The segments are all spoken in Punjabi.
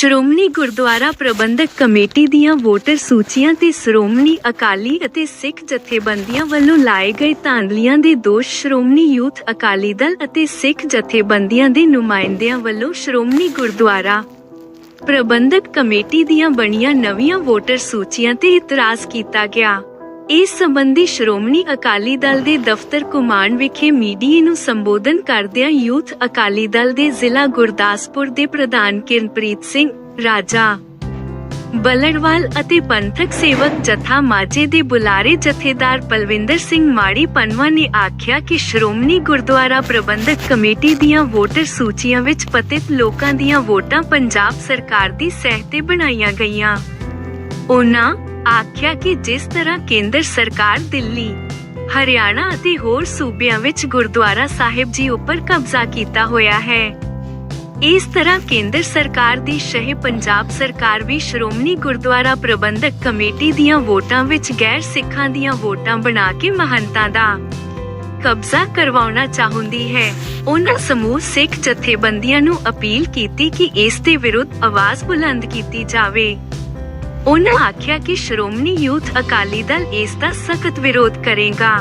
ਸ਼੍ਰੋਮਣੀ ਗੁਰਦੁਆਰਾ ਪ੍ਰਬੰਧਕ ਕਮੇਟੀ ਦੀਆਂ ਵੋਟਰ ਸੂਚੀਆਂ ਤੇ ਸ਼੍ਰੋਮਣੀ ਅਕਾਲੀ ਅਤੇ ਸਿੱਖ ਜਥੇਬੰਦੀਆਂ ਵੱਲੋਂ ਲਾਏ ਗਏ ਧਾਂਦਲੀਆਂ ਦੇ ਦੋਸ਼ ਸ਼੍ਰੋਮਣੀ ਯੂਥ ਅਕਾਲੀ ਦਲ ਅਤੇ ਸਿੱਖ ਜਥੇਬੰਦੀਆਂ ਦੇ ਨੁਮਾਇੰਦਿਆਂ ਵੱਲੋਂ ਸ਼੍ਰੋਮਣੀ ਗੁਰਦੁਆਰਾ ਪ੍ਰਬੰਧਕ ਕਮੇਟੀ ਦੀਆਂ ਬਣੀਆਂ ਨਵੀਆਂ ਵੋਟਰ ਸੂਚੀਆਂ ਤੇ ਇਤਰਾਜ਼ ਕੀਤਾ ਗਿਆ। ਇਸ ਸੰਬੰਧੀ ਸ਼੍ਰੋਮਣੀ ਅਕਾਲੀ ਦਲ ਦੇ ਦਫ਼ਤਰ ਕੁਮਾਨ ਵਿਖੇ ਮੀਡੀਆ ਨੂੰ ਸੰਬੋਧਨ ਕਰਦਿਆਂ ਯੂਥ ਅਕਾਲੀ ਦਲ ਦੇ ਜ਼ਿਲ੍ਹਾ ਗੁਰਦਾਸਪੁਰ ਦੇ ਪ੍ਰਧਾਨ ਕਿਰਨਪ੍ਰੀਤ ਸਿੰਘ ਰਾਜਾ, ਬਲੜਵਾਲ ਅਤੇ ਪੰਥਕ ਸੇਵਕ ਜਥਾ ਮਾਝੇ ਦੇ ਬੁਲਾਰੇ ਜਥੇਦਾਰ ਪਲਵਿੰਦਰ ਸਿੰਘ ਮਾੜੀ ਪਨਵਾ ਨੇ ਆਖਿਆ ਕਿ ਸ਼੍ਰੋਮਣੀ ਗੁਰਦੁਆਰਾ ਪ੍ਰਬੰਧਕ ਕਮੇਟੀ ਦੀਆਂ ਵੋਟਰ ਸੂਚੀਆਂ ਵਿੱਚ ਪਤਿਤ ਲੋਕਾਂ ਦੀਆਂ ਵੋਟਾਂ ਪੰਜਾਬ ਸਰਕਾਰ ਦੀ ਸਹਿ ਤੇ ਬਣਾਈਆਂ ਗਈਆਂ। ਉਹਨਾਂ ਆਖਿਆ ਕਿ ਜਿਸ ਤਰ੍ਹਾਂ ਕੇਂਦਰ ਸਰਕਾਰ ਦਿੱਲੀ, ਹਰਿਆਣਾ ਅਤੇ ਹੋਰ ਸੂਬਿਆਂ ਵਿੱਚ ਗੁਰਦੁਆਰਾ ਸਾਹਿਬ ਜੀ ਉੱਪਰ ਕਬਜ਼ਾ ਕੀਤਾ ਹੋਇਆ ਹੈ। ਇਸ ਤਰ੍ਹਾਂ ਕੇਂਦਰ ਸਰਕਾਰ ਦੀ ਸ਼ਹਿ ਪੰਜਾਬ ਸਰਕਾਰ ਵੀ ਸ਼੍ਰੋਮਣੀ ਗੁਰਦੁਆਰਾ ਪ੍ਰਬੰਧਕ ਕਮੇਟੀ ਦੀਆਂ ਵੋਟਾਂ ਵਿੱਚ ਗੈਰ ਸਿੱਖਾਂ ਦੀਆਂ ਵੋਟਾਂ ਬਣਾ ਕੇ ਮਹੰਤਾਂ ਦਾ ਕਬਜ਼ਾ ਕਰਵਾਉਣਾ ਚਾਹੁੰਦੀ ਹੈ। ਉਹਨਾਂ ਸਮੂਹ ਸਿੱਖ ਜਥੇਬੰਦੀਆਂ ਨੂੰ ਅਪੀਲ ਕੀਤੀ ਕਿ ਇਸ ਦੇ ਵਿਰੁੱਧ ਆਵਾਜ਼ ਬੁਲੰਦ ਕੀਤੀ ਜਾਵੇ। ਉਹਨਾਂ ਆਖਿਆ ਕਿ ਸ਼੍ਰੋਮਣੀ ਯੂਥ ਅਕਾਲੀ ਦਲ ਇਸ ਦਾ ਸਖਤ ਵਿਰੋਧ ਕਰੇਗਾ।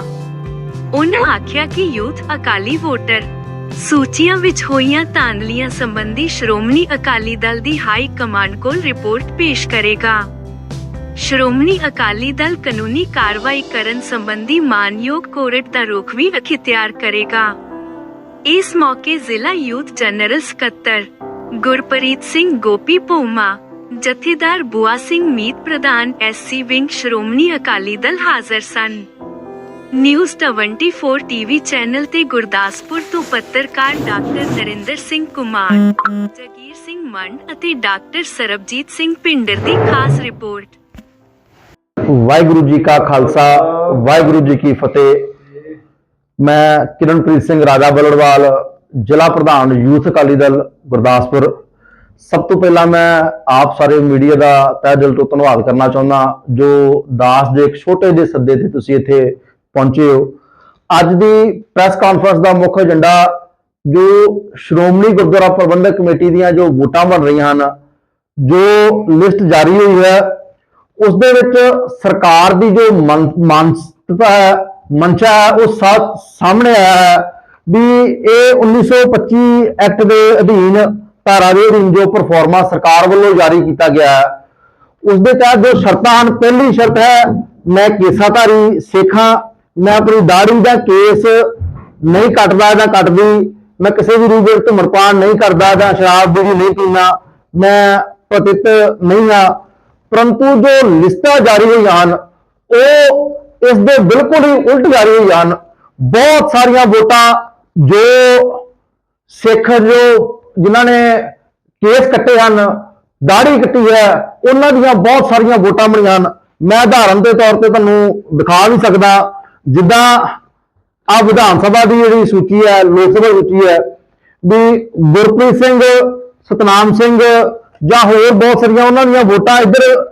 ਉਹਨਾਂ ਆਖਿਆ ਕਿ ਯੂਥ ਅਕਾਲੀ ਵੋਟਰ ਸੂਚੀਆਂ ਵਿੱਚ ਹੋਈਆਂ ਧਾਂਦਲੀਆਂ ਸੰਬੰਧੀ ਸ਼੍ਰੋਮਣੀ ਅਕਾਲੀ ਦਲ ਦੀ ਹਾਈ ਕਮਾਂਡ ਕੋਲ ਰਿਪੋਰਟ ਪੇਸ਼ ਕਰੇਗਾ। ਸ਼੍ਰੋਮਣੀ ਅਕਾਲੀ ਦਲ ਕਾਨੂੰਨੀ ਕਾਰਵਾਈ ਕਰਨ ਸੰਬੰਧੀ ਮਾਨਯੋਗ ਕੋਰਟ ਦਾ ਰੁਖ ਵੀ ਅਖਤਿਆਰ ਕਰੇਗਾ। ਇਸ ਮੌਕੇ ਜ਼ਿਲ੍ਹਾ ਯੂਥ ਜਨਰਲ ਸਕੱਤਰ ਗੁਰਪ੍ਰੀਤ ਸਿੰਘ ਗੋਪੀ ਭੂਮਾ ਜਥੇਦਾਰ ਬੁਆ ਸਿੰਘ ਮੀਤ ਪ੍ਰਧਾਨ ਐਸਸੀ ਵਿੰਗ ਸ਼੍ਰੋਮਣੀ ਅਕਾਲੀ ਦਲ ਹਾਜ਼ਰ ਸਨ। ਨਿਊਜ਼ 24 ਟੀਵੀ ਚੈਨਲ ਤੇ ਗੁਰਦਾਸਪੁਰ ਤੋਂ ਪੱਤਰਕਾਰ ਡਾਕਟਰ ਨਰਿੰਦਰ ਸਿੰਘ ਕੁਮਾਰ, ਜਗੀਰ ਸਿੰਘ ਮੰਡ ਅਤੇ ਡਾਕਟਰ ਸਰਬਜੀਤ ਸਿੰਘ ਪਿੰਡਰ ਦੀ ਖਾਸ ਰਿਪੋਰਟ। ਵਾਹਿਗੁਰੂ ਜੀ ਕਾ ਖਾਲਸਾ, ਵਾਹਿਗੁਰੂ ਜੀ ਕੀ ਫਤਿਹ। ਮੈਂ ਕਿਰਨਪ੍ਰੀਤ ਸਿੰਘ ਰਾਜਾ ਬਲੜਵਾਲ, ਜ਼ਿਲ੍ਹਾ ਪ੍ਰਧਾਨ ਯੂਥ ਅਕਾਲੀ ਦਲ ਗੁਰਦਾਸਪੁਰ। ਸਭ ਤੋਂ ਪਹਿਲਾਂ ਮੈਂ ਆਪ ਸਾਰੇ ਮੀਡੀਆ ਦਾ ਤਹਿ ਦਿਲ ਤੋਂ ਧੰਨਵਾਦ ਕਰਨਾ ਚਾਹੁੰਦਾ ਜੋ ਦਾਸ ਦੇ ਇੱਕ ਛੋਟੇ ਜਿਹੇ ਸੱਦੇ ਤੇ ਤੁਸੀਂ ਇੱਥੇ ਪਹੁੰਚੇ ਹੋ। ਅੱਜ ਦੀ ਪ੍ਰੈਸ ਕਾਨਫਰੰਸ ਦਾ ਮੁੱਖ ਏਜੰਡਾ ਜੋ ਸ਼੍ਰੋਮਣੀ ਗੁਰਦੁਆਰਾ ਪ੍ਰਬੰਧਕ ਕਮੇਟੀ ਦੀਆਂ ਜੋ ਵੋਟਾਂ ਬਣ ਰਹੀਆਂ ਹਨ, ਜੋ ਲਿਸਟ ਜਾਰੀ ਹੋਈ ਹੈ, ਉਸ ਦੇ ਵਿੱਚ ਸਰਕਾਰ ਦੀ ਜੋ ਮਨ- ਮਾਨਸਿਕਤਾ ਹੈ, ਮਨਸ਼ਾ ਹੈ, ਉਹ ਸਾਹਮਣੇ ਆਇਆ ਹੈ ਵੀ ਇਹ 1925 ਐਕਟ ਦੇ ਅਧੀਨ ਧਾਰਾ ਦੇ ਅਧੀਨ ਜੋ ਪਰਫਾਰਮਾ ਸਰਕਾਰ ਵੱਲੋਂ ਜਾਰੀ ਕੀਤਾ ਗਿਆ ਹੈ ਉਸ ਦੇ ਤਹਿਤ ਜੋ ਸ਼ਰਤਾਂ ਹਨ, ਪਹਿਲੀ ਸ਼ਰਤ ਹੈ, ਮੈਂ ਕੇਸਾਧਾਰੀ ਸਿੱਖਾਂ, ਮੈਂ ਆਪਣੀ ਦਾੜੀ ਦਾ ਕੇਸ ਨਹੀਂ ਕੱਟਦਾ ਜਾਂ ਕੱਟਦੀ, ਮੈਂ ਕਿਸੇ ਵੀ ਰੂਪ ਵਿੱਚ ਧੁਮਰਪਾਨ ਨਹੀਂ ਕਰਦਾ ਜਾਂ ਸ਼ਰਾਬ ਵੀ ਨਹੀਂ ਪੀਂਦਾ, ਮੈਂ ਪਤਿਤ ਨਹੀਂ ਹਾਂ। ਪਰੰਤੂ ਜੋ ਲਿਸਟਾਂ ਜਾਰੀ ਹੋਈਆਂ ਹਨ, ਉਹ ਇਸ ਦੇ ਬਿਲਕੁਲ ਹੀ ਉਲਟ ਜਾਰੀ ਹੋਈਆਂ ਹਨ। ਬਹੁਤ ਸਾਰੀਆਂ ਵੋਟਾਂ ਜੋ ਸਿੱਖ ਜੋ ਜਿਨ੍ਹਾਂ ਨੇ ਕੇਸ ਕੱਟੇ ਹਨ ਦਾੜੀ ਕੱਟੀ ਹੈ, ਉਹਨਾਂ ਦੀਆਂ ਬਹੁਤ ਸਾਰੀਆਂ ਵੋਟਾਂ ਬਣੀਆਂ ਹਨ। ਮੈਂ ਉਦਾਹਰਨ ਦੇ ਤੌਰ ਤੇ ਤੁਹਾਨੂੰ ਦਿਖਾ ਵੀ ਸਕਦਾ, ਜਿੱਦਾਂ ਆ ਵਿਧਾਨ ਸਭਾ ਦੀ ਜਿਹੜੀ ਸੂਚੀ ਹੈ, ਲੋਕ ਸਭਾ ਸੂਚੀ ਹੈ, ਵੀ ਗੁਰਪ੍ਰੀਤ ਸਿੰਘ, ਸਤਨਾਮ ਸਿੰਘ ਜਾਂ ਹੋਰ ਬਹੁਤ ਸਾਰੀਆਂ ਉਹਨਾਂ ਦੀਆਂ ਵੋਟਾਂ ਇੱਧਰ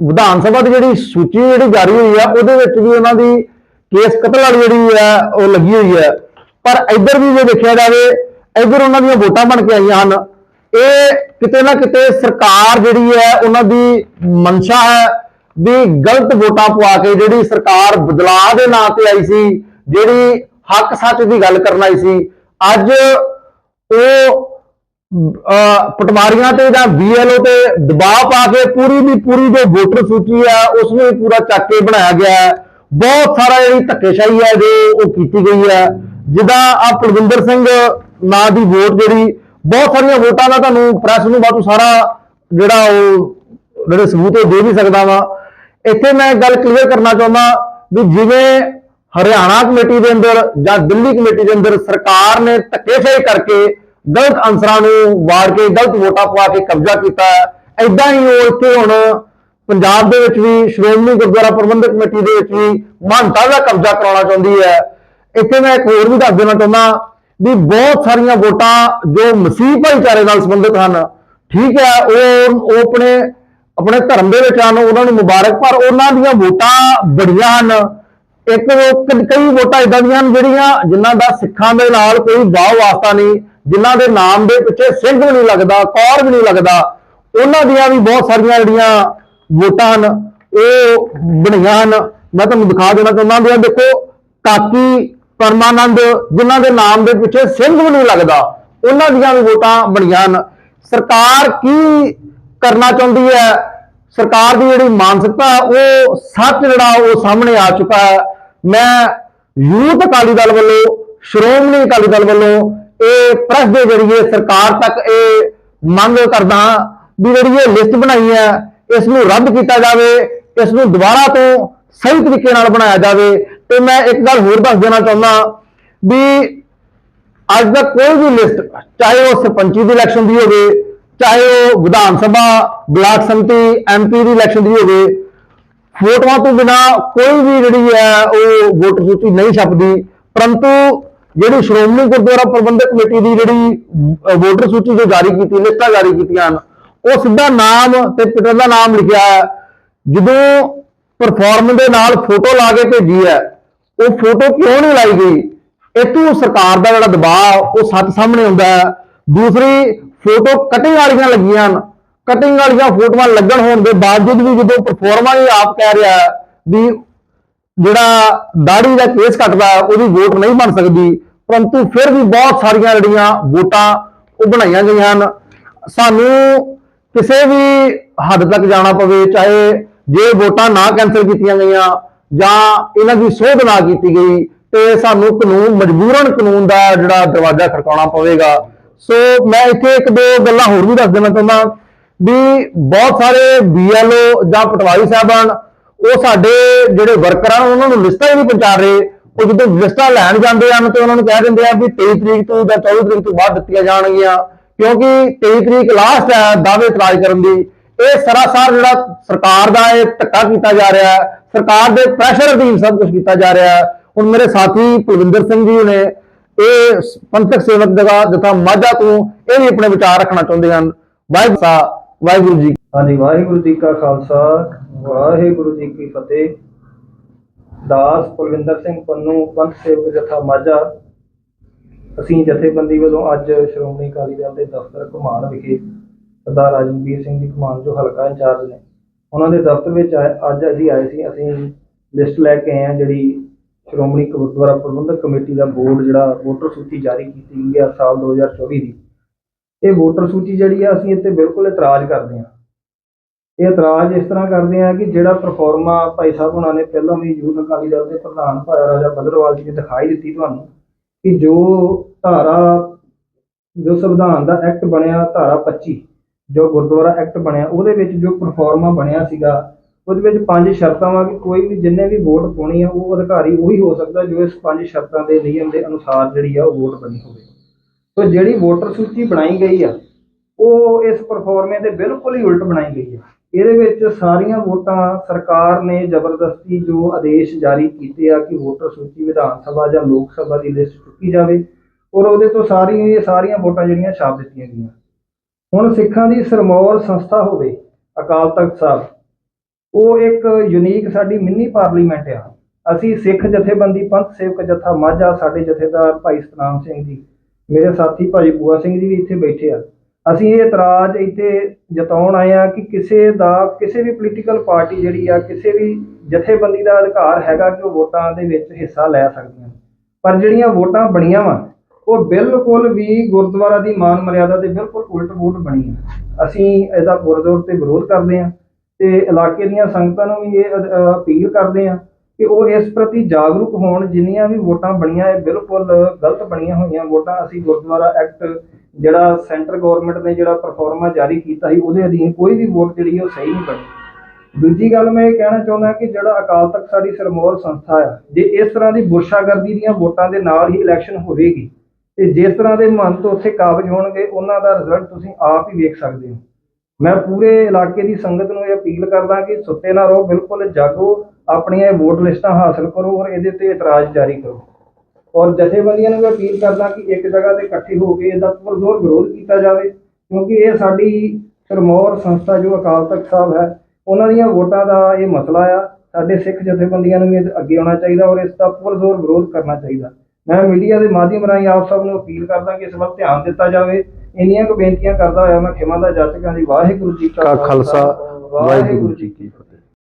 ਵਿਧਾਨ ਸਭਾ ਦੀ ਜਿਹੜੀ ਸੂਚੀ ਜਿਹੜੀ ਜਾਰੀ ਹੋਈ ਹੈ, ਉਹਦੇ ਵਿੱਚ ਵੀ ਉਹਨਾਂ ਦੀ ਕੇਸ ਕਤਲ ਵਾਲੀ ਜਿਹੜੀ ਹੈ, ਉਹ ਲੱਗੀ ਹੋਈ ਹੈ। ਪਰ ਇੱਧਰ ਵੀ ਜੇ ਦੇਖਿਆ ਜਾਵੇ ਇੱਧਰ ਉਹਨਾਂ ਦੀਆਂ ਵੋਟਾਂ ਬਣ ਕੇ ਆਈਆਂ ਹਨ। ਇਹ ਕਿਤੇ ਨਾ ਕਿਤੇ ਸਰਕਾਰ ਜਿਹੜੀ ਹੈ, ਉਹਨਾਂ ਦੀ ਮਨਸ਼ਾ ਹੈ ਵੀ ਗਲਤ ਵੋਟਾਂ ਪਵਾ ਕੇ ਜਿਹੜੀ ਸਰਕਾਰ ਬਦਲਾਅ ਦੇ ਨਾਂ ਤੇ ਆਈ ਸੀ, ਜਿਹੜੀ ਹੱਕ ਸੱਚ ਦੀ ਗੱਲ ਕਰਨ ਆਈ ਸੀ, ਅੱਜ ਉਹ, ਅਹ, ਪਟਵਾਰੀਆਂ ਤੇ ਜਾਂ ਬੀਐਲਓ ਤੇ ਦਬਾਅ ਪਾ ਕੇ ਪੂਰੀ ਦੀ ਪੂਰੀ ਜੋ ਵੋਟਰ ਸੂਚੀ ਹੈ, ਉਸ ਨੂੰ ਵੀ ਪੂਰਾ ਚੱਕ ਕੇ ਬਣਾਇਆ ਗਿਆ ਹੈ। ਬਹੁਤ ਸਾਰਾ ਜਿਹੜੀ ਧੱਕੇਸ਼ਾਹੀ ਹੈ, ਜੋ ਉਹ ਕੀਤੀ ਗਈ ਹੈ। ਜਿੱਦਾਂ ਆ ਕੁਲਵਿੰਦਰ ਸਿੰਘ ਨਾਂ ਦੀ ਵੋਟ ਜਿਹੜੀ, ਬਹੁਤ ਸਾਰੀਆਂ ਵੋਟਾਂ ਦਾ ਤੁਹਾਨੂੰ ਪ੍ਰੈਸ ਨੂੰ ਬਾਤੂ ਸਾਰਾ ਜਿਹੜਾ ਉਹ, ਜਿਹੜੇ ਸਬੂਤ ਉਹ ਦੇ ਵੀ ਸਕਦਾ ਵਾ। ਇੱਥੇ ਮੈਂ ਗੱਲ ਕਲੀਅਰ ਕਰਨਾ ਚਾਹੁੰਦਾ ਵੀ ਜਿਵੇਂ ਹਰਿਆਣਾ ਕਮੇਟੀ ਦੇ ਅੰਦਰ ਜਾਂ ਦਿੱਲੀ ਕਮੇਟੀ ਦੇ ਅੰਦਰ ਸਰਕਾਰ ਨੇ ਧੱਕੇਸ਼ਾਹੀ ਕਰਕੇ ਗਲਤ ਅਨਸਰਾਂ ਨੂੰ ਵਾੜ ਕੇ ਗਲਤ ਵੋਟਾਂ ਪਵਾ ਕੇ ਕਬਜ਼ਾ ਕੀਤਾ ਹੈ ਐਦਾਂ ਹੀ ਉਹ ਇੱਥੇ ਹੁਣ ਪੰਜਾਬ ਦੇ ਵਿੱਚ ਵੀ, ਸ਼੍ਰੋਮਣੀ ਗੁਰਦੁਆਰਾ ਪ੍ਰਬੰਧਕ ਕਮੇਟੀ ਦੇ ਵਿੱਚ ਵੀ ਮਹੰਤਾਂ ਦਾ ਕਬਜ਼ਾ ਕਰਾਉਣਾ ਚਾਹੁੰਦੀ ਹੈ। ਇੱਥੇ ਮੈਂ ਇੱਕ ਹੋਰ ਵੀ ਦੱਸ ਦੇਣਾ ਚਾਹੁੰਦਾ ਵੀ ਬਹੁਤ ਸਾਰੀਆਂ ਵੋਟਾਂ ਜੋ ਮਸੀਹ ਭਾਈਚਾਰੇ ਨਾਲ ਸੰਬੰਧਿਤ ਹਨ, ਠੀਕ ਹੈ, ਉਹ ਉਹ ਆਪਣੇ ਆਪਣੇ ਧਰਮ ਦੇ ਵਿੱਚ ਹਨ, ਉਹਨਾਂ ਨੂੰ ਮੁਬਾਰਕ, ਪਰ ਉਹਨਾਂ ਦੀਆਂ ਵੋਟਾਂ ਬੜੀਆਂ ਹਨ। ਇੱਕ ਕਈ ਵੋਟਾਂ ਇਦਾਂ ਦੀਆਂ ਹਨ ਜਿਹੜੀਆਂ ਜਿਨ੍ਹਾਂ ਦਾ ਸਿੱਖਾਂ ਦੇ ਨਾਲ ਕੋਈ ਵਾਹ ਵਾਸਤਾ ਨਹੀਂ, ਜਿਨ੍ਹਾਂ ਦੇ ਨਾਮ ਦੇ ਪਿੱਛੇ ਸਿੰਘ ਵੀ ਨਹੀਂ ਲੱਗਦਾ, ਕੌਰ ਵੀ ਨਹੀਂ ਲੱਗਦਾ, ਉਹਨਾਂ ਦੀਆਂ ਵੀ ਬਹੁਤ ਸਾਰੀਆਂ ਜਿਹੜੀਆਂ ਵੋਟਾਂ ਹਨ, ਉਹ ਬਣੀਆਂ ਹਨ। ਮੈਂ ਤੁਹਾਨੂੰ ਦਿਖਾ ਦੇਣਾ ਚਾਹੁੰਦਾ ਹਾਂ ਦੇਖੋ, ਕਾਕੀ ਪਰਮਾਨੰਦ, ਜਿਨ੍ਹਾਂ ਦੇ ਨਾਮ ਦੇ ਪਿੱਛੇ ਸਿੰਘ ਵੀ ਨਹੀਂ ਲੱਗਦਾ, ਉਹਨਾਂ ਦੀਆਂ ਵੀ ਵੋਟਾਂ ਬਣੀਆਂ ਹਨ। ਸਰਕਾਰ ਕੀ ਕਰਨਾ ਚਾਹੁੰਦੀ ਹੈ? ਸਰਕਾਰ ਦੀ ਜਿਹੜੀ ਮਾਨਸਿਕਤਾ, ਉਹ ਸੱਚ ਜਿਹੜਾ ਉਹ ਸਾਹਮਣੇ ਆ ਚੁੱਕਾ ਹੈ। ਮੈਂ ਯੂਥ ਅਕਾਲੀ ਦਲ ਵੱਲੋਂ, ਸ਼੍ਰੋਮਣੀ ਅਕਾਲੀ ਦਲ ਵੱਲੋਂ ਇਹ ਪ੍ਰੈਸ ਦੇ ਜਰੀਏ ਸਰਕਾਰ ਤੱਕ ਇਹ ਮੰਗ ਕਰਦਾ ਹਾਂ ਵੀ ਜਿਹੜੀ ਇਹ ਲਿਸਟ ਬਣਾਈ ਹੈ, ਇਸ ਨੂੰ ਰੱਦ ਕੀਤਾ ਜਾਵੇ, ਇਸ ਨੂੰ ਦੁਬਾਰਾ ਤੋਂ ਸਹੀ ਤਰੀਕੇ ਨਾਲ ਬਣਾਇਆ ਜਾਵੇ। ਤੇ ਮੈਂ ਇੱਕ ਗੱਲ ਹੋਰ ਦੱਸ ਦੇਣਾ ਚਾਹੁੰਦਾ ਵੀ ਅੱਜ ਤੱਕ ਕੋਈ ਵੀ ਲਿਸਟ ਚਾਹੇ ਉਹ ਸਰਪੰਚੀ ਦੀ ਇਲੈਕਸ਼ਨ ਦੀ ਹੋਵੇ, ਚਾਹੇ ਉਹ ਵਿਧਾਨ ਸਭਾ, ਬਲਾਕ ਸੰਮਤੀ ਐਮਪੀ ਦੀ ਇਲੈਕਸ਼ਨ ਦੀ ਹੋਵੇ ਫੋਟੋਆਂ ਤੋਂ ਬਿਨਾ ਕੋਈ ਵੀ ਜਿਹੜੀ ਹੈ ਉਹ ਵੋਟਰ ਸੂਚੀ ਨਹੀਂ ਛਪਦੀ। ਪਰੰਤੂ ਜਿਹੜੀ ਸ਼੍ਰੋਮਣੀ ਗੁਰਦੁਆਰਾ ਪ੍ਰਬੰਧਕ ਕਮੇਟੀ ਦੀ ਜਿਹੜੀ ਵੋਟਰ ਸੂਚੀ ਜੋ ਜਾਰੀ ਕੀਤੀ, ਲਿਸਟਾਂ ਜਾਰੀ ਕੀਤੀਆਂ ਹਨ, ਉਹ ਸਿੱਧਾ ਨਾਮ ਤੇ ਪਿਤਾ ਦਾ ਨਾਮ ਲਿਖਿਆ ਹੈ। ਜਦੋਂ ਪਰਫਾਰਮ ਦੇ ਨਾਲ ਫੋਟੋ ਲਾ ਕੇ ਭੇਜੀ ਹੈ ਉਹ ਫੋਟੋ ਕਿਉਂ ਨਹੀਂ ਲਾਈ ਗਈ? ਇਤੋਂ ਸਰਕਾਰ ਦਾ ਜਿਹੜਾ ਦਬਾਅ ਉਹ ਸੱਚ ਸਾਹਮਣੇ ਆਉਂਦਾ ਹੈ। ਦੂਸਰੀ, ਫੋਟੋ ਕਟਿੰਗ ਵਾਲੀਆਂ ਲੱਗੀਆਂ ਹਨ। ਕਟਿੰਗ ਵਾਲੀਆਂ ਫੋਟੋਆਂ ਲੱਗਣ ਹੋਣ ਦੇ ਬਾਵਜੂਦ ਵੀ ਜਦੋਂ ਪਰਫਾਰਮਾ ਹੀ ਆਪ ਕਹਿ ਰਿਹਾ ਵੀ ਜਿਹੜਾ ਦਾੜੀ ਦਾ ਕੇਸ ਕੱਟਦਾ ਉਹਦੀ ਵੋਟ ਨਹੀਂ ਬਣ ਸਕਦੀ। ਪਰੰਤੂ ਫਿਰ ਵੀ ਬਹੁਤ ਸਾਰੀਆਂ ਜਿਹੜੀਆਂ ਵੋਟਾਂ ਉਹ ਬਣਾਈਆਂ ਗਈਆਂ ਹਨ। ਸਾਨੂੰ ਕਿਸੇ ਵੀ ਹੱਦ ਤੱਕ ਜਾਣਾ ਪਵੇ, ਚਾਹੇ ਜੇ ਵੋਟਾਂ ਨਾ ਕੈਨਸਲ ਕੀਤੀਆਂ ਗਈਆਂ ਜਾਂ ਇਹਨਾਂ ਦੀ ਸੋਧ ਨਾ ਕੀਤੀ ਗਈ, ਤੇ ਸਾਨੂੰ ਕਾਨੂੰਨ, ਮਜਬੂਰਨ ਕਾਨੂੰਨ ਦਾ ਜਿਹੜਾ ਦਰਵਾਜ਼ਾ ਖੜਕਾਉਣਾ ਪਵੇਗਾ। ਸੋ ਮੈਂ ਇੱਥੇ ਇੱਕ ਦੋ ਗੱਲਾਂ ਹੋਰ ਵੀ ਦੱਸ ਦੇਣਾ ਚਾਹੁੰਦਾ ਵੀ ਬਹੁਤ ਸਾਰੇ ਬੀਐਲਓ ਜਾਂ ਪਟਵਾਰੀ ਸਾਹਿਬਾਨ, ਉਹ ਸਾਡੇ ਜਿਹੜੇ ਵਰਕਰ ਹਨ ਉਹਨਾਂ ਨੂੰ ਲਿਸਟਾਂ ਹੀ ਨਹੀਂ ਪਹੁੰਚਾ ਰਹੇ। ਉਹ ਜਦੋਂ ਲਿਸਟਾਂ ਲੈਣ ਜਾਂਦੇ ਹਨ, ਤੇ ਉਹਨਾਂ ਨੂੰ ਕਹਿ ਦਿੰਦੇ ਆ ਵੀ 23 ਤਰੀਕ ਤੋਂ ਜਾਂ 24 ਤਰੀਕ ਤੋਂ ਬਾਅਦ ਦਿੱਤੀਆਂ ਜਾਣਗੀਆਂ, ਕਿਉਂਕਿ 23 ਤਰੀਕ ਲਾਸਟ ਹੈ ਦਾਅਵੇ ਇਤਰਾਜ਼ ਕਰਨ ਦੀ। ਇਹ ਸਰਾਸਰ ਜਿਹੜਾ ਸਰਕਾਰ ਦਾ ਇਹ ਧੱਕਾ ਕੀਤਾ ਜਾ ਰਿਹਾ ਹੈ, ਸਰਕਾਰ ਦੇ ਪ੍ਰੈਸ਼ਰ ਅਧੀਨ ਸਭ ਕੁਝ ਕੀਤਾ ਜਾ ਰਿਹਾ ਹੈ। ਹੁਣ ਮੇਰੇ ਸਾਥੀ ਕੁਲਵਿੰਦਰ ਸਿੰਘ ਜੀ ਨੇ ਇਹ ਪੰਥਕ ਸੇਵਕ ਜਗਾ, ਜਥਾ ਮਾਝਾ ਤੋਂ ਇਹ ਵੀ ਆਪਣੇ ਵਿਚਾਰ ਰੱਖਣਾ ਚਾਹੁੰਦੇ ਹਨ। ਵਾਹਿਗੁਰੂ ਵਾਹਿਗੁਰੂ ਜੀ ਹਾਂਜੀ, ਵਾਹਿਗੁਰੂ ਜੀ ਕਾ ਖਾਲਸਾ, ਵਾਹਿਗੁਰੂ ਜੀ ਕੀ ਫਤਿਹ। ਦਾਸ ਕੁਲਵਿੰਦਰ ਸਿੰਘ ਪੰਨੂ, ਪੰਥ ਸੇਵਕ ਜਥਾ ਮਾਝਾ। ਅਸੀਂ ਜਥੇਬੰਦੀ ਵੱਲੋਂ ਅੱਜ ਸ਼੍ਰੋਮਣੀ ਅਕਾਲੀ ਦਲ ਦੇ ਦਫ਼ਤਰ ਘੁਮਾਣ ਵਿਖੇ ਸਰਦਾਰ ਰਾਜਨਵੀਰ ਸਿੰਘ ਜੀ ਕਮਾਨ ਜੋ ਹਲਕਾ ਇੰਚਾਰਜ ਨੇ। ਉਹਨਾਂ ਦੇ ਦਫ਼ਤਰ ਵਿੱਚ ਆਏ- ਅੱਜ ਅਸੀਂ ਆਏ ਸੀ, ਅਸੀਂ ਲਿਸਟ ਲੈ ਕੇ ਆਏ ਹਾਂ ਜਿਹੜੀ ਸ਼੍ਰੋਮਣੀ ਗੁਰਦੁਆਰਾ ਪ੍ਰਬੰਧਕ ਕਮੇਟੀ ਦਾ ਬੋਰਡ ਜਿਹੜਾ ਵੋਟਰ ਸੂਚੀ ਜਾਰੀ ਕੀਤੀ ਗਈ ਆ ਸਾਲ 2024 ਦੀ। ਇਹ ਵੋਟਰ ਸੂਚੀ ਜਿਹੜੀ ਆ, ਅਸੀਂ ਇੱਥੇ ਬਿਲਕੁਲ ਇਤਰਾਜ਼ ਕਰਦੇ ਹਾਂ। ਇਹ ਇਤਰਾਜ਼ ਇਸ ਤਰ੍ਹਾਂ ਕਰਦੇ ਆ ਕਿ ਜਿਹੜਾ ਪਰਫਾਰਮਾ ਭਾਈ ਸਾਹਿਬ ਉਹਨਾਂ ਨੇ ਪਹਿਲਾਂ ਵੀ ਯੂਥ ਅਕਾਲੀ ਦਲ ਦੇ ਪ੍ਰਧਾਨ ਭਾਈ ਰਾਜਾ ਬਦਰਵਾਲ ਜੀ ਨੇ ਦਿਖਾਈ ਦਿੱਤੀ ਤੁਹਾਨੂੰ ਕਿ ਜੋ ਧਾਰਾ, ਜੋ ਸੰਵਿਧਾਨ ਦਾ ਐਕਟ ਬਣਿਆ ਧਾਰਾ 25 ਜੋ ਗੁਰਦੁਆਰਾ ਐਕਟ ਬਣਿਆ, ਉਹਦੇ ਵਿੱਚ ਜੋ ਪਰਫਾਰਮਾ ਬਣਿਆ ਸੀਗਾ, ਉਹਦੇ ਵਿੱਚ ਪੰਜ ਸ਼ਰਤਾਂ ਵਾ ਕਿ ਕੋਈ ਵੀ ਜਿੰਨੇ ਵੀ ਵੋਟ ਪਾਉਣੀ ਆ, ਉਹ ਅਧਿਕਾਰੀ ਉਹੀ ਹੋ ਸਕਦਾ ਜੋ ਇਸ ਪੰਜ ਸ਼ਰਤਾਂ ਦੇ ਨਿਯਮ ਦੇ ਅਨੁਸਾਰ ਜਿਹੜੀ ਆ ਉਹ ਵੋਟ ਬਣੀ ਹੋਵੇ। ਸੋ ਜਿਹੜੀ ਵੋਟਰ ਸੂਚੀ ਬਣਾਈ ਗਈ ਆ, ਉਹ ਇਸ ਪਰਫਾਰਮੇ ਦੇ ਬਿਲਕੁਲ ਹੀ ਉਲਟ ਬਣਾਈ ਗਈ ਹੈ ਇਹਦੇ ਵਿੱਚ ਸਾਰੀਆਂ ਵੋਟਾਂ ਸਰਕਾਰ ਨੇ ਜ਼ਬਰਦਸਤੀ ਜੋ ਆਦੇਸ਼ ਜਾਰੀ ਕੀਤੇ ਆ ਕਿ ਵੋਟਰ ਸੂਚੀ ਵਿਧਾਨ ਸਭਾ ਜਾਂ ਲੋਕ ਸਭਾ ਦੀ ਲਿਸਟ ਚੁੱਕੀ ਜਾਵੇ, ਔਰ ਉਹਦੇ ਤੋਂ ਸਾਰੀਆਂ ਇਹ ਸਾਰੀਆਂ ਵੋਟਾਂ ਜਿਹੜੀਆਂ ਛਾਪ ਦਿੱਤੀਆਂ ਗਈਆਂ। ਹੁਣ ਸਿੱਖਾਂ ਦੀ ਸਰਮੌਰ ਸੰਸਥਾ ਹੋਵੇ, ਅਕਾਲ ਤਖਤ ਸਾਹਿਬ, ਉਹ ਇੱਕ ਯੂਨੀਕ ਸਾਡੀ ਮਿੰਨੀ ਪਾਰਲੀਮੈਂਟ ਆ। ਅਸੀਂ ਸਿੱਖ ਜਥੇਬੰਦੀ, ਪੰਥ ਸੇਵਕ ਜਥਾ ਮਾਝਾ, ਸਾਡੇ ਜਥੇਦਾਰ ਭਾਈ ਸਤਨਾਮ ਸਿੰਘ ਜੀ, ਮੇਰੇ ਸਾਥੀ ਭਾਈ ਬੂਆ ਸਿੰਘ ਜੀ ਵੀ ਇੱਥੇ ਬੈਠੇ ਆ। ਅਸੀਂ ਇਹ ਇਤਰਾਜ਼ ਇੱਥੇ ਜਤਾਉਣ ਆਏ ਆ ਕਿ ਕਿਸੇ ਦਾ, ਕਿਸੇ ਵੀ ਪੋਲੀਟੀਕਲ ਪਾਰਟੀ ਜਿਹੜੀ ਆ, ਕਿਸੇ ਵੀ ਜਥੇਬੰਦੀ ਦਾ ਅਧਿਕਾਰ ਹੈਗਾ ਕਿ ਉਹ ਵੋਟਾਂ ਦੇ ਵਿੱਚ ਹਿੱਸਾ ਲੈ ਸਕਦੀਆਂ ਪਰ ਜਿਹੜੀਆਂ ਵੋਟਾਂ ਬਣੀਆਂ ਵਾ ਉਹ ਬਿਲਕੁਲ ਵੀ ਗੁਰਦੁਆਰਾ ਦੀ ਮਾਨ ਮਰਿਆਦਾ ਦੇ ਬਿਲਕੁਲ ਉਲਟ ਵੋਟ ਬਣੀ ਆ ਅਸੀਂ ਇਹਦਾ ਪੁਰਜ਼ੋਰ ਤੇ ਵਿਰੋਧ ਕਰਦੇ ਹਾਂ ਤੇ ਇਲਾਕੇ ਦੀਆਂ ਸੰਗਤਾਂ ਨੂੰ ਵੀ ਇਹ ਅਪੀਲ ਕਰਦੇ ਹਾਂ ਕਿ ਉਹ ਇਸ ਪ੍ਰਤੀ ਜਾਗਰੂਕ ਹੋਣ, ਜਿੰਨੀਆਂ ਵੀ ਵੋਟਾਂ ਬਣੀਆਂ, ਇਹ ਬਿਲਕੁਲ ਗਲਤ ਬਣੀਆਂ ਹੋਈਆਂ ਵੋਟਾਂ ਅਸੀਂ ਗੁਰਦੁਆਰਾ ਐਕਟ ਜਿਹੜਾ ਸੈਂਟਰ ਗਵਰਨਮੈਂਟ ਨੇ ਜਿਹੜਾ ਪਰਫਾਰਮਾ ਜਾਰੀ ਕੀਤਾ ਸੀ, ਉਹਦੇ ਅਧੀਨ ਕੋਈ ਵੀ ਵੋਟ ਜਿਹੜੀ ਉਹ ਸਹੀ ਨਹੀਂ ਬਣੀ। ਦੂਜੀ ਗੱਲ ਮੈਂ ਇਹ ਕਹਿਣਾ ਚਾਹੁੰਦਾ ਕਿ ਜਿਹੜਾ ਅਕਾਲ ਤਖਤ ਸਾਡੀ ਸਰਮੌਰ ਸੰਸਥਾ ਆ, ਜੇ ਇਸ ਤਰ੍ਹਾਂ ਦੀ ਬੁਰਸ਼ਾਗਰਦੀ ਦੀਆਂ ਵੋਟਾਂ ਦੇ ਨਾਲ ਹੀ ਇਲੈਕਸ਼ਨ ਹੋਵੇਗੀ ਤੇ ਜਿਸ ਤਰ੍ਹਾਂ ਦੇ ਮਹੰਤ ਉੱਥੇ ਕਾਬਜ ਹੋਣਗੇ, ਉਹਨਾਂ ਦਾ ਰਿਜ਼ਲਟ ਤੁਸੀਂ ਆਪ ਹੀ ਵੇਖ ਸਕਦੇ ਹੋ। ਮੈਂ ਪੂਰੇ ਇਲਾਕੇ ਦੀ ਸੰਗਤ ਨੂੰ ਇਹ ਅਪੀਲ ਕਰਦਾ ਕਿ ਸੁੱਤੇ ਨਾ ਰਹੋ, ਬਿਲਕੁਲ ਜਾਗੋ, ਆਪਣੀਆਂ ਇਹ ਵੋਟ ਲਿਸਟਾਂ ਹਾਸਲ ਕਰੋ ਔਰ ਇਹਦੇ ਤੇ ਇਤਰਾਜ਼ ਜਾਰੀ ਕਰੋ। ਔਰ ਜਥੇਬੰਦੀਆਂ ਨੂੰ ਵੀ ਅਪੀਲ ਕਰਦਾ ਕਿ ਇੱਕ ਜਗ੍ਹਾ ਤੇ ਇਕੱਠੇ ਹੋ ਕੇ ਇਹਦਾ ਪੁਰਜ਼ੋਰ ਵਿਰੋਧ ਕੀਤਾ ਜਾਵੇ, ਕਿਉਂਕਿ ਇਹ ਸਾਡੀ ਸਰਮੌਰ ਸੰਸਥਾ ਜੋ ਅਕਾਲ ਤਖਤ ਸਾਹਿਬ ਹੈ, ਉਹਨਾਂ ਦੀਆਂ ਵੋਟਾਂ ਦਾ ਇਹ ਮਸਲਾ ਆ। ਸਾਡੇ ਸਿੱਖ ਜਥੇਬੰਦੀਆਂ ਨੂੰ ਵੀ ਇਹਦੇ ਅੱਗੇ ਆਉਣਾ ਚਾਹੀਦਾ ਔਰ ਇਸ ਦਾ ਪੁਰਜ਼ੋਰ ਵਿਰੋਧ ਕਰਨਾ ਚਾਹੀਦਾ। ਮੈਂ ਮੀਡੀਆ ਦੇ ਮਾਧਿਅਮ ਰਾਹੀਂ ਆਪ ਸਭ ਨੂੰ ਅਪੀਲ ਕਰਦਾ ਕਿ ਇਸ ਵੱਲ ਧਿਆਨ ਦਿੱਤਾ ਜਾਵੇ। ਇੰਨੀਆਂ ਕੁ ਬੇਨਤੀਆਂ ਕਰਦਾ ਹੋਇਆ ਮੈਂ ਖਿਮਾ ਦਾ ਜਾਚਕਾਂ ਦੀ ਵਾਹਿਗੁਰੂ ਜੀ ਕਾ ਖਾਲਸਾ ਵਾਹਿਗੁਰੂ ਜੀ ਕੀ